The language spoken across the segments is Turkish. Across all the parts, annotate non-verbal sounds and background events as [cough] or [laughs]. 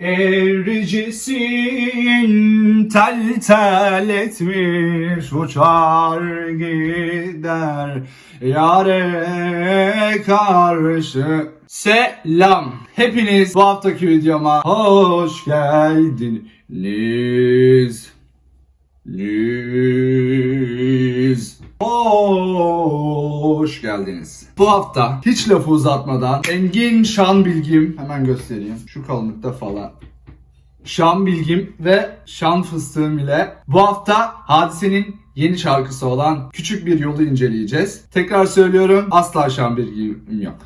Ericisin tel tel etmiş uçar gider yare karşı Selam. Hepiniz bu haftaki videoma hoş geldiniz. Liz. Hoş geldiniz. Bu hafta hiç lafı uzatmadan Engin Şan Bilgim hemen göstereyim. Şu kalınlıkta falan. Şan Bilgim ve Şan Fıstığım ile bu hafta Hadise'nin yeni şarkısı olan Küçük Bir Yolu inceleyeceğiz. Tekrar söylüyorum asla Şan Bilgim yok.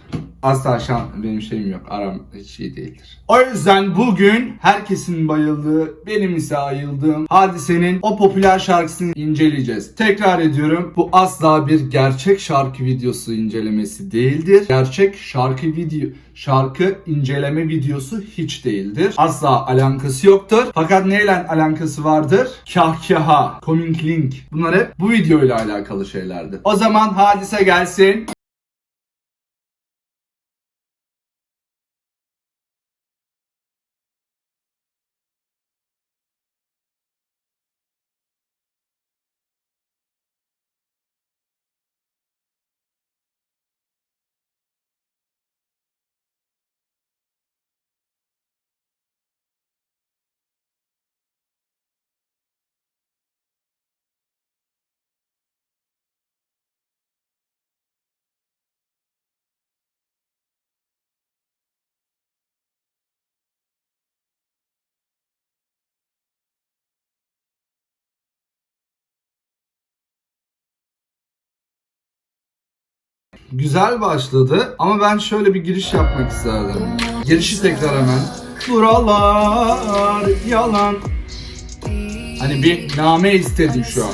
Asla şan benim şeyim yok. Aram hiç iyi değildir. O yüzden bugün herkesin bayıldığı, benim ise ayıldığım Hadise'nin o popüler şarkısını inceleyeceğiz. Tekrar ediyorum. Bu asla bir gerçek şarkı videosu incelemesi değildir. Gerçek şarkı video şarkı inceleme videosu hiç değildir. Asla alakası yoktur. Fakat neyle alakası vardır? Kahkaha, coming link. Bunlar hep bu videoyla alakalı şeylerdir. O zaman hadise gelsin. Güzel başladı ama ben şöyle bir giriş yapmak isterdim. Girişi tekrar hemen. Buralar yalan. Hani bir name istedim şu an.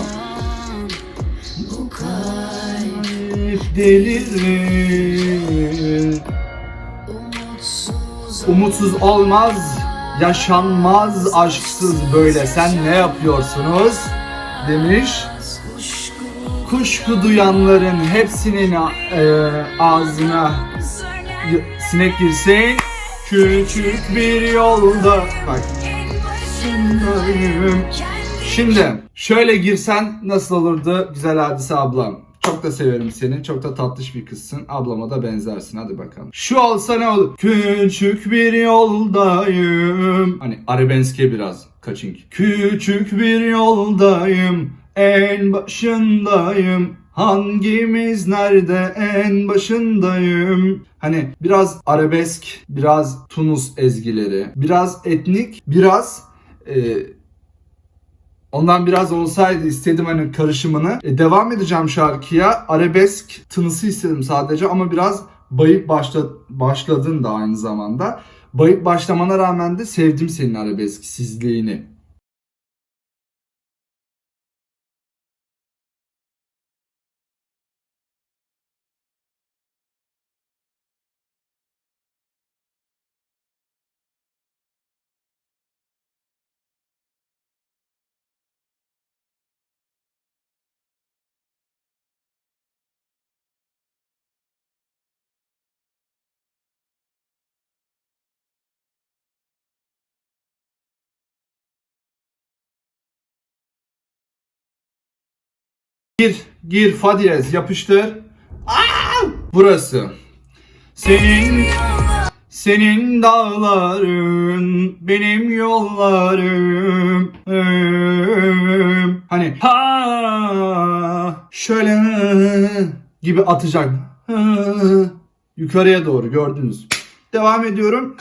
Delirir. Umutsuz olmaz, yaşanmaz aşksız böyle. Sen ne yapıyorsunuz? Demiş. Kuşku duyanların hepsinin e, ağzına sinek girsin. Küçük bir yolda bak. Şimdi şöyle girsen nasıl olurdu güzel hadise ablam? Çok da severim seni. Çok da tatlış bir kızsın. Ablama da benzersin. Hadi bakalım. Şu olsa ne olur? Küçük bir yoldayım. Hani arabeske biraz. Kaçink. Küçük bir yoldayım. En başındayım. Hangimiz nerede en başındayım. Hani biraz arabesk, biraz Tunus ezgileri, biraz etnik, biraz e, Ondan biraz olsaydı istedim hani karışımını. E, devam edeceğim şarkıya. Arabesk tınısı istedim sadece ama biraz bayık başla, başladın da aynı zamanda. Bayık başlamana rağmen de sevdim senin arabesksizliğini. Gir, gir fa diyez yapıştır. Aa! Burası. Senin senin dağların benim yollarım. Hani ha şöyle gibi atacak. Yukarıya doğru gördünüz. Devam ediyorum.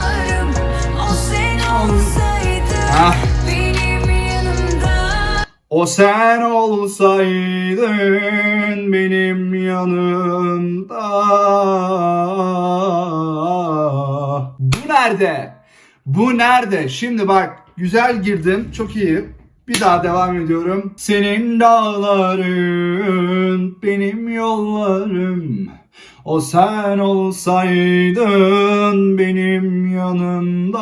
Ah. O sen olsaydın benim yanımda. Bu nerede? Bu nerede? Şimdi bak güzel girdim. Çok iyi. Bir daha devam ediyorum. Senin dağların benim yollarım. O sen olsaydın benim yanımda.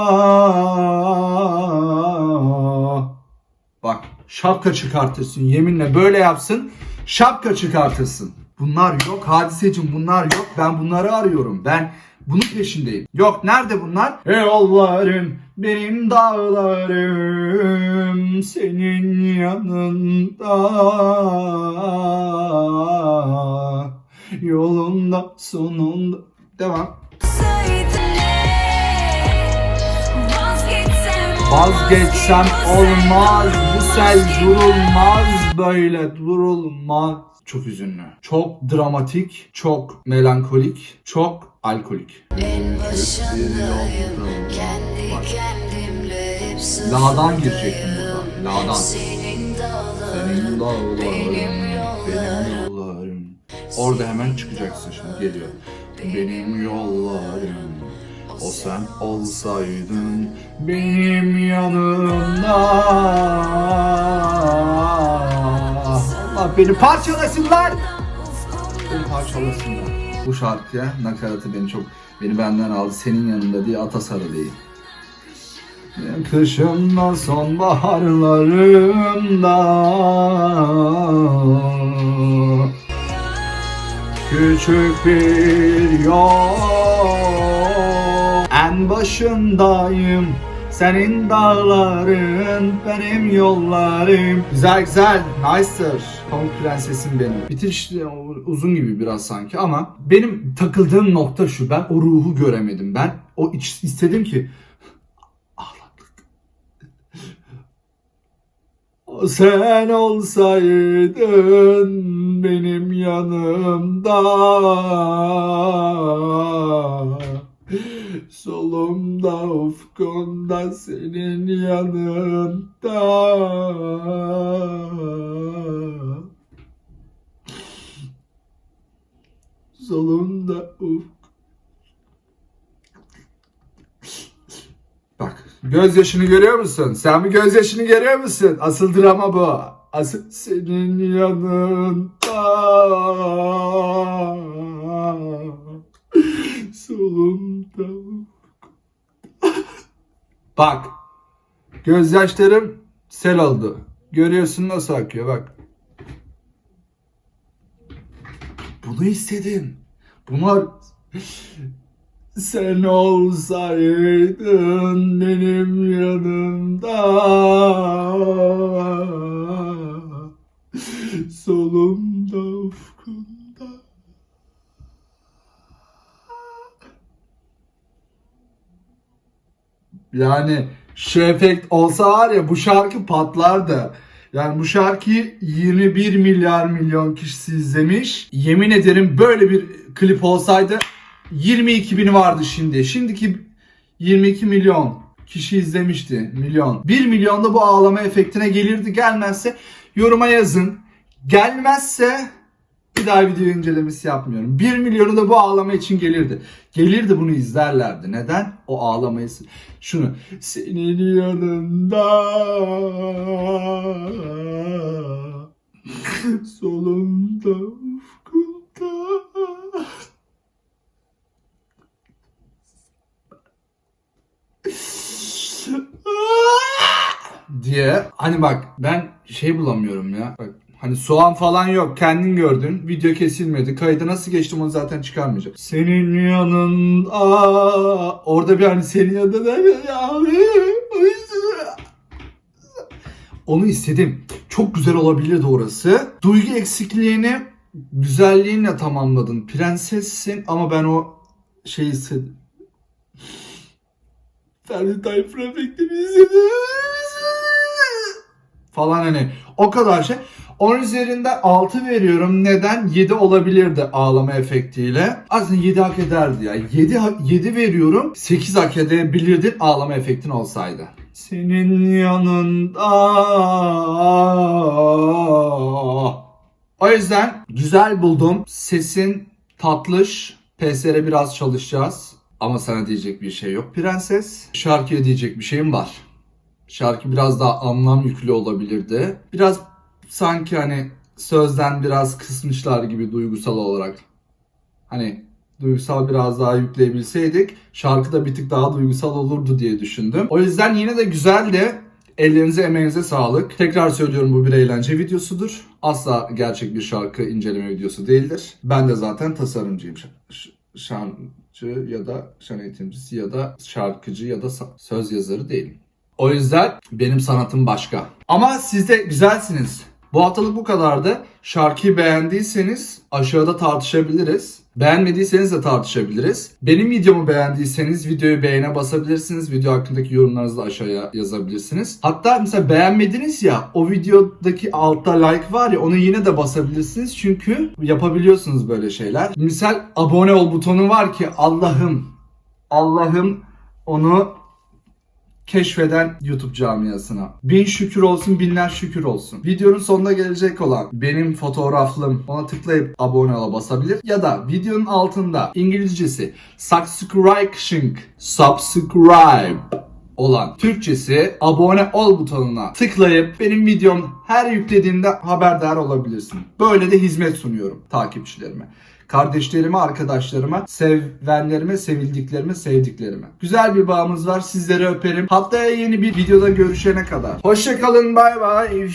Şapka çıkartırsın yeminle böyle yapsın şapka çıkartırsın. Bunlar yok hadisecim bunlar yok ben bunları arıyorum. Ben bunun peşindeyim. Yok nerede bunlar? Ey yolların benim dağlarım senin yanında yolunda sonunda devam. Vazgeçsem olmaz bu sel durulmaz böyle durulmaz. Çok üzünlü. Çok dramatik, çok melankolik, çok alkolik. En başındayım kendi kendimle hep La'dan girecektim burada. La'dan. Senin dağların dağların, benim benim yollarım yollarım. Orada hemen çıkacaksın şimdi geliyor. Benim yollarım. O sen olsaydın benim yanımda. Allah beni parçalasınlar. Beni parçalasınlar. Bu şarkıya nakaratı beni çok beni benden aldı senin yanında diye atasarı değil. Kışımda sonbaharlarımda Küçük bir yol En başındayım senin dağların benim yollarım. Güzel güzel nice'dır Pamuk prensesim benim. Bitiriş uzun gibi biraz sanki ama Benim takıldığım nokta şu. Ben o ruhu göremedim. Ben O iç, istedim ki [laughs] Sen olsaydın benim yanımda Solumda ufkumda senin yanında Solumda ufk Bak gözyaşını görüyor musun? Sen bir gözyaşını görüyor musun? Asıl drama bu. Asıl senin yanında. Solumda. Bak. Gözyaşlarım sel oldu. Görüyorsun nasıl akıyor bak. Bunu istedim. Bunlar [gasps] sen olsaydın benim yanımda Solumda ufkumda Yani şu efekt olsa var ya bu şarkı patlardı. Yani bu şarkıyı 21 milyar milyon kişisi izlemiş. Yemin ederim böyle bir klip olsaydı 22 bini vardı şimdi. Şimdiki 22 milyon kişi izlemişti. Milyon. 1 milyon da bu ağlama efektine gelirdi. Gelmezse yoruma yazın. Gelmezse bir daha video incelemesi yapmıyorum. 1 milyonu da bu ağlama için gelirdi. Gelirdi bunu izlerlerdi. Neden? O ağlamayı şunu senin yanında [laughs] solumda ufkumda [laughs] diye hani bak ben şey bulamıyorum ya. Bak hani soğan falan yok. Kendin gördün. Video kesilmedi. Kaydı nasıl geçtim onu zaten çıkarmayacağım. Senin yanında orada bir hani senin yanında ya onu istedim. Çok güzel olabilirdi orası. Duygu eksikliğini güzelliğinle tamamladın. Prensessin ama ben o şeyi hissettim. Ferdi Tayfur efektini izledim. Falan hani o kadar şey. 10 üzerinden 6 veriyorum. Neden? 7 olabilirdi ağlama efektiyle. Aslında 7 hak ederdi ya. 7, 7 veriyorum. 8 hak edebilirdin ağlama efektin olsaydı. Senin yanında. O yüzden güzel buldum. Sesin tatlış. PSR biraz çalışacağız. Ama sana diyecek bir şey yok prenses. Şarkıya diyecek bir şeyim var. Şarkı biraz daha anlam yüklü olabilirdi. Biraz sanki hani sözden biraz kısmışlar gibi duygusal olarak. Hani duygusal biraz daha yükleyebilseydik şarkı da bir tık daha duygusal olurdu diye düşündüm. O yüzden yine de güzeldi. Ellerinize emeğinize sağlık. Tekrar söylüyorum bu bir eğlence videosudur. Asla gerçek bir şarkı inceleme videosu değildir. Ben de zaten tasarımcıyım. Şancı ya da şan eğitimcisi ya da şarkıcı ya da söz yazarı değilim. O yüzden benim sanatım başka. Ama siz de güzelsiniz. Bu haftalık bu kadardı. Şarkıyı beğendiyseniz aşağıda tartışabiliriz. Beğenmediyseniz de tartışabiliriz. Benim videomu beğendiyseniz videoyu beğene basabilirsiniz. Video hakkındaki yorumlarınızı da aşağıya yazabilirsiniz. Hatta mesela beğenmediniz ya o videodaki altta like var ya onu yine de basabilirsiniz. Çünkü yapabiliyorsunuz böyle şeyler. Misal abone ol butonu var ki Allah'ım Allah'ım onu keşfeden YouTube camiasına. Bin şükür olsun, binler şükür olsun. Videonun sonuna gelecek olan benim fotoğraflım ona tıklayıp abone ola basabilir. Ya da videonun altında İngilizcesi subscribe, subscribe olan Türkçesi abone ol butonuna tıklayıp benim videom her yüklediğimde haberdar olabilirsin. Böyle de hizmet sunuyorum takipçilerime. Kardeşlerime, arkadaşlarıma, sevenlerime, sevildiklerime, sevdiklerime. Güzel bir bağımız var. Sizleri öperim. Haftaya yeni bir videoda görüşene kadar. Hoşçakalın. Bay bay.